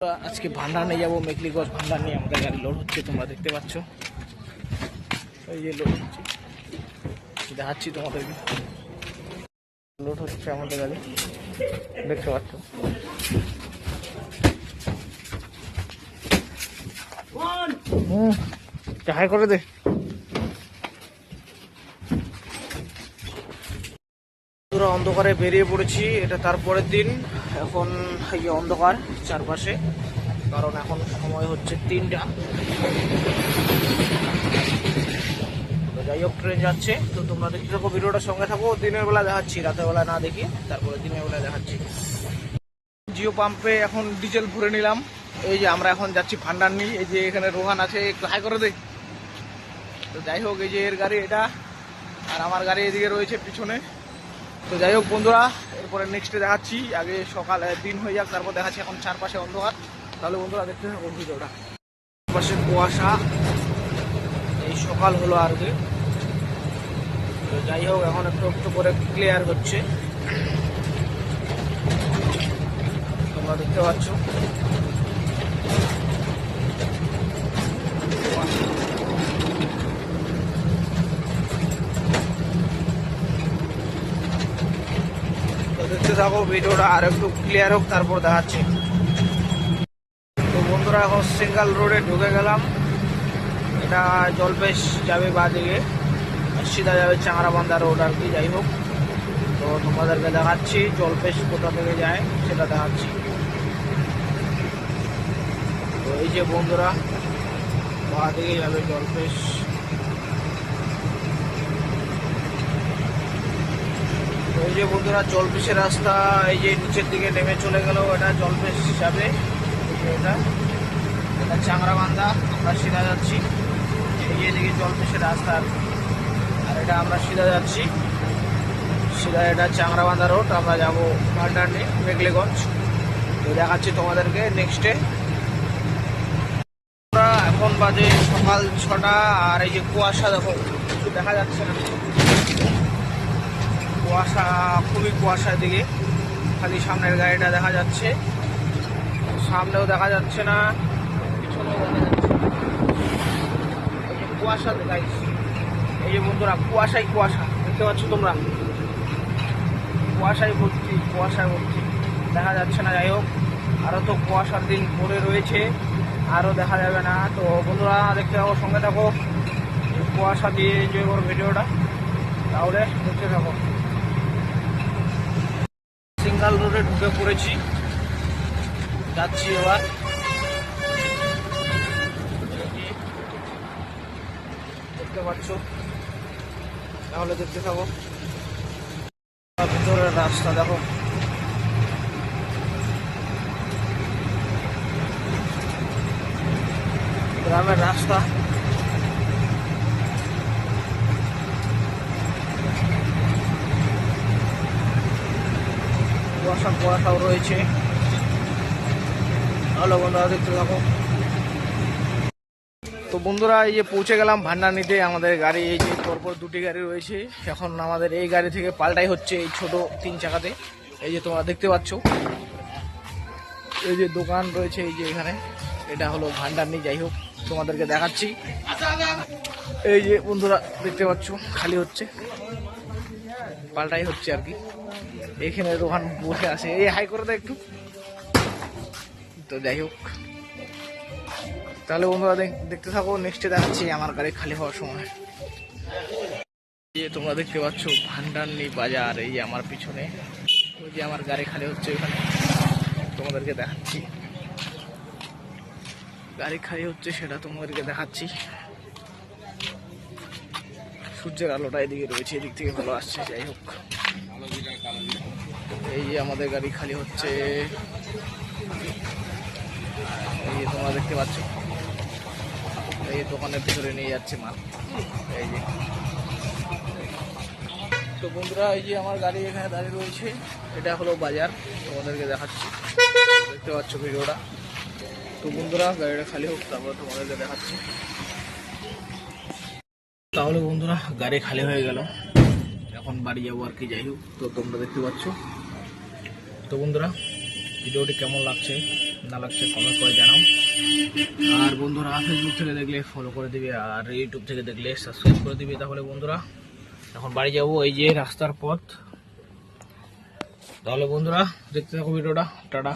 আজকে ভান্ডার নিয়ে যাব মেকলিগঞ্জ ভান্ডার নিয়ে, আমাদের গাড়ি লোড হচ্ছে, তোমরা দেখতে পাচ্ছ। এই যে লোড হচ্ছে। দেখাচ্ছি তোমাদেরকে। লোড হচ্ছে আমাদের গাড়ি। দেখতে পাচ্ছ? হুম হাই করে দে। অন্ধকারে বেরিয়ে পড়েছি, এটা তারপরের দিন। এখন এই অন্ধকার চারপাশে, কারণ এখন সময় হচ্ছে তিনটা। তো যাই হোক, ট্রেন যাচ্ছে। তো তোমরা দেখতে থাকো, ভিডিওটা সঙ্গে থাকো। দিনের বেলা দেখাচ্ছি, রাতের বেলা না দেখি তারপরে দিনের বেলা দেখাচ্ছি। জিও পাম্পে এখন ডিজেল ভরে নিলাম। এই যে আমরা এখন যাচ্ছি ভান্ডার নিয়ে, এই যে এখানে রোহান আছে হাই করে দে। তো যাই হোক, এই যে এর গাড়ি, এটা। আর আমার গাড়ি এদিকে রয়েছে পিছনে। তো যাই হোক বন্ধুরা, এরপরে নেক্সটে দেখাচ্ছি। আগে সকাল দিন হয়ে যাক, তারপর দেখাচ্ছি এখন চারপাশে অন্ধকার। তাহলে বন্ধুরা দেখতে থাকো ভিডিওটা। পাশে কুয়াশা। এই সকাল হলো আর কি। তো যাই হোক, এখন একটু একটু করে ক্লিয়ার হচ্ছে। তোমরা দেখতে পাচ্ছ তো দেখতে থাকো, ভিডিওটা আর একটু ক্লিয়ার হোক, তারপর দেখাচ্ছি। তো বন্ধুরা, এখন সিঙ্গেল রোডে ঢুকে গেলাম। এটা জলপেশ যাবে বা দিকে, সিধা যাবে চাংরাবান্ধা রোড আর কি, যাই হোক। তো তোমাদেরকে দেখাচ্ছি জলপেশ কোথা থেকে যায়, সেটা দেখাচ্ছি। তো এই যে বন্ধুরা, বা দিকে যাবে জলপেশ। এই যে বন্ধুরা জলপেশের রাস্তা, এই যে নিচের দিকে নেমে চলে গেল এটা জলপেশ হিসাবে। এটা। এটা চাংরাবান্ধা, আমরা সিধা যাচ্ছি। এই এদিকে জলপেশের রাস্তা। আর এটা আমরা সিধা যাচ্ছি। সিধা এটা চাংরাবান্ধা রোড আমরা যাব ভান্ডার নিয়ে মেঘলেগঞ্জ। তো দেখাচ্ছি তোমাদেরকে নেক্সটে এখন বাজে সকাল ছটা, আর এই যে কুয়াশা দেখো দেখা যাচ্ছে না। কুয়াশা, খুবই কুয়াশার দিকে। খালি সামনের গাড়িটা দেখা যাচ্ছে। সামনেও দেখা যাচ্ছে না, পিছনেও দেখা যাচ্ছে কুয়াশা দেখাই এই যে বন্ধুরা, কুয়াশাই কুয়াশা, দেখতে পাচ্ছ তোমরা? কুয়াশায় ভর্তি কুয়াশায় ভর্তি। দেখা যাচ্ছে না, যাই হোক। আরও তো কুয়াশার দিন পড়ে রয়েছে আরও দেখা যাবে না। তো বন্ধুরা, দেখতে থাকো, সঙ্গে থাকো। কুয়াশা দিয়ে এনজয় করো ভিডিওটা। তাহলে দেখতে থাকো। সিঙ্গাল রোডে ঢুকে পড়েছি। যাচ্ছি এবার। দেখতে পাচ্ছ? তাহলে দেখতে থাকো। ভিতরের রাস্তা, দেখো। গ্রামের রাস্তা। কুয়াশা কুয়াশাও রয়েছে। ভালো বন্ধুরা, দেখতে থাকো। তো বন্ধুরা, এই যে পৌঁছে গেলাম ভান্ডার নিতে আমাদের গাড়ি এই যে পরপর দুটি গাড়ি রয়েছে। এখন আমাদের এই গাড়ি থেকে পাল্টাই হচ্ছে এই ছোট তিন চাকাতে। এই যে তোমরা দেখতে পাচ্ছ, এই যে দোকান রয়েছে এই যে এখানে। এটা হলো ভান্ডার নিয়ে যাই হোক, তোমাদেরকে দেখাচ্ছি। এই যে বন্ধুরা, দেখতে পাচ্ছ, খালি হচ্ছে, পাল্টাই হচ্ছে আর কি। এখানে দোকান বসে আছে। এই হাই করে দেয় একটু। তো যাই হোক। তাহলে বন্ধুরা দেখ- দেখতে থাকো নেক্সটে দেখাচ্ছি আমার গাড়ি খালি হওয়ার সময়। যে তোমরা দেখতে পাচ্ছ, ভান্ডারনি বাজার, এই আমার পিছনে। ওই যে আমার গাড়ি খালি হচ্ছে ওখানে তোমাদেরকে দেখাচ্ছি। গাড়ি খালি হচ্ছে সেটা তোমাদেরকে দেখাচ্ছি। সূর্যের আলোটা এদিকে রয়েছে, এদিক থেকে ভালো আসছে, যাই হোক। এই আমাদের গাড়ি খালি হচ্ছে। এই তোমরা দেখতে পাচ্ছ। এই দোকানের ভিতরে নিয়ে যাচ্ছে মাল। এই যে। তো বন্ধুরা, এই যে আমার গাড়ি এখানে দাঁড়িয়ে রয়েছে, এটা হলো বাজার। তোমাদেরকে দেখাচ্ছি। দেখতে পাচ্ছ ভিডিওটা। তো বন্ধুরা, গাড়িটা খালি হোক, তারপর তোমাদেরকে দেখাচ্ছি। তাহলে বন্ধুরা, গাড়ি খালি হয়ে গেল। এখন বাড়ি যাব আর কি, যাই হোক। তো তোমরা দেখতে পাচ্ছ। তো বন্ধুরা, ভিডিওটি কেমন লাগছে, না লাগছে কমেন্ট করে জানাও। আর বন্ধুরা ফেসবুক থেকে দেখলে ফলো করে দিবে, আর ইউটিউব থেকে দেখলে সাবস্ক্রাইব করে দিবে তাহলে বন্ধুরা। এখন বাড়ি যাব এই যে রাস্তার পথ। তাহলে বন্ধুরা, দেখতে থাকো ভিডিওটা। টাটা।